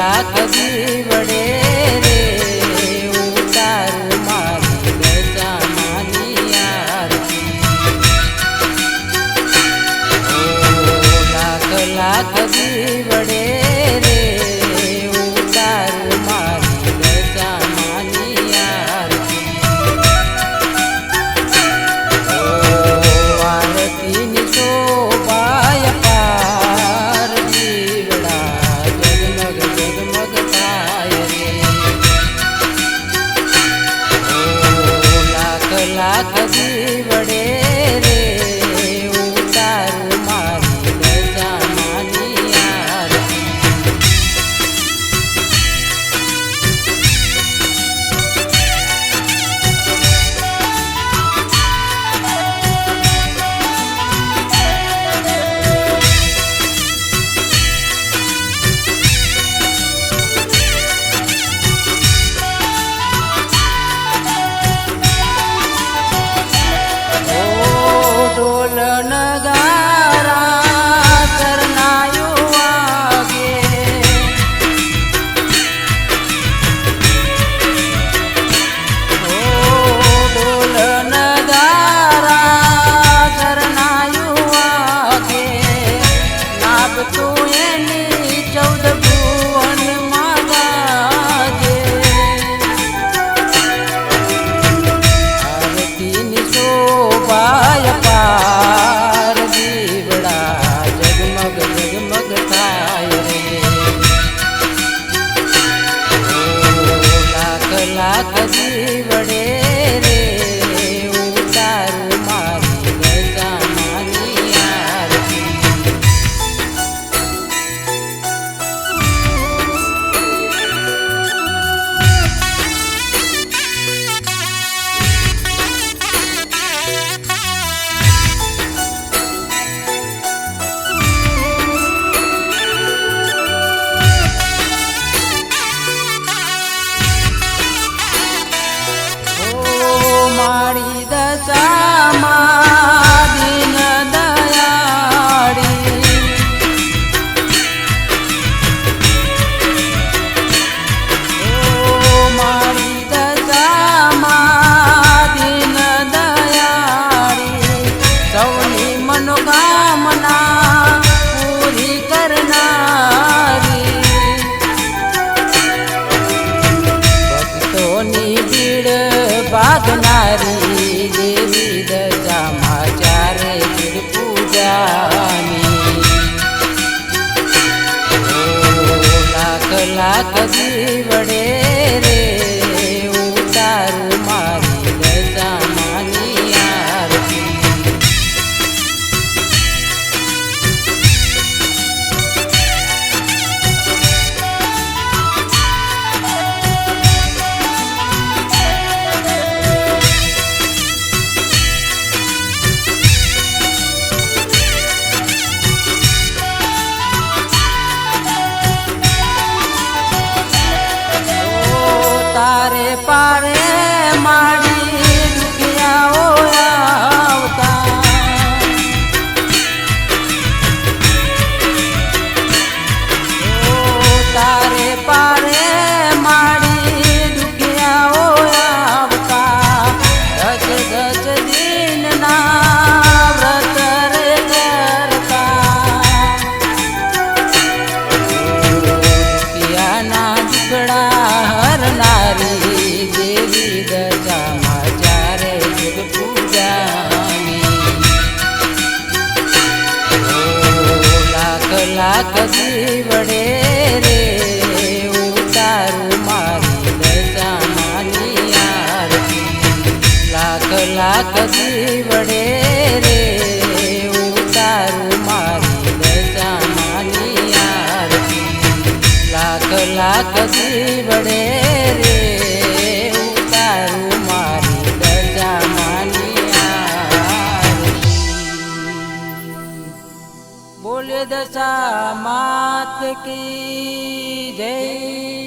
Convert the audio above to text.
நாக்கு ஜீவனே I could સૌની મનોકામના પૂરી કરનારી. ભક્તોની ભીડ ભાગનારી દેવી દશામાં ચારે ભીડ પૂજાની. લાખ લાખ જીવડે ના કદી વડે રે હું તારું મારી દશામાની આરતી. લાખ લાખ દી વડે રે હું તારું મારી દશામાની આરતી. લાખ લાખ દી વડે રે ભોલે દશા માત કી જય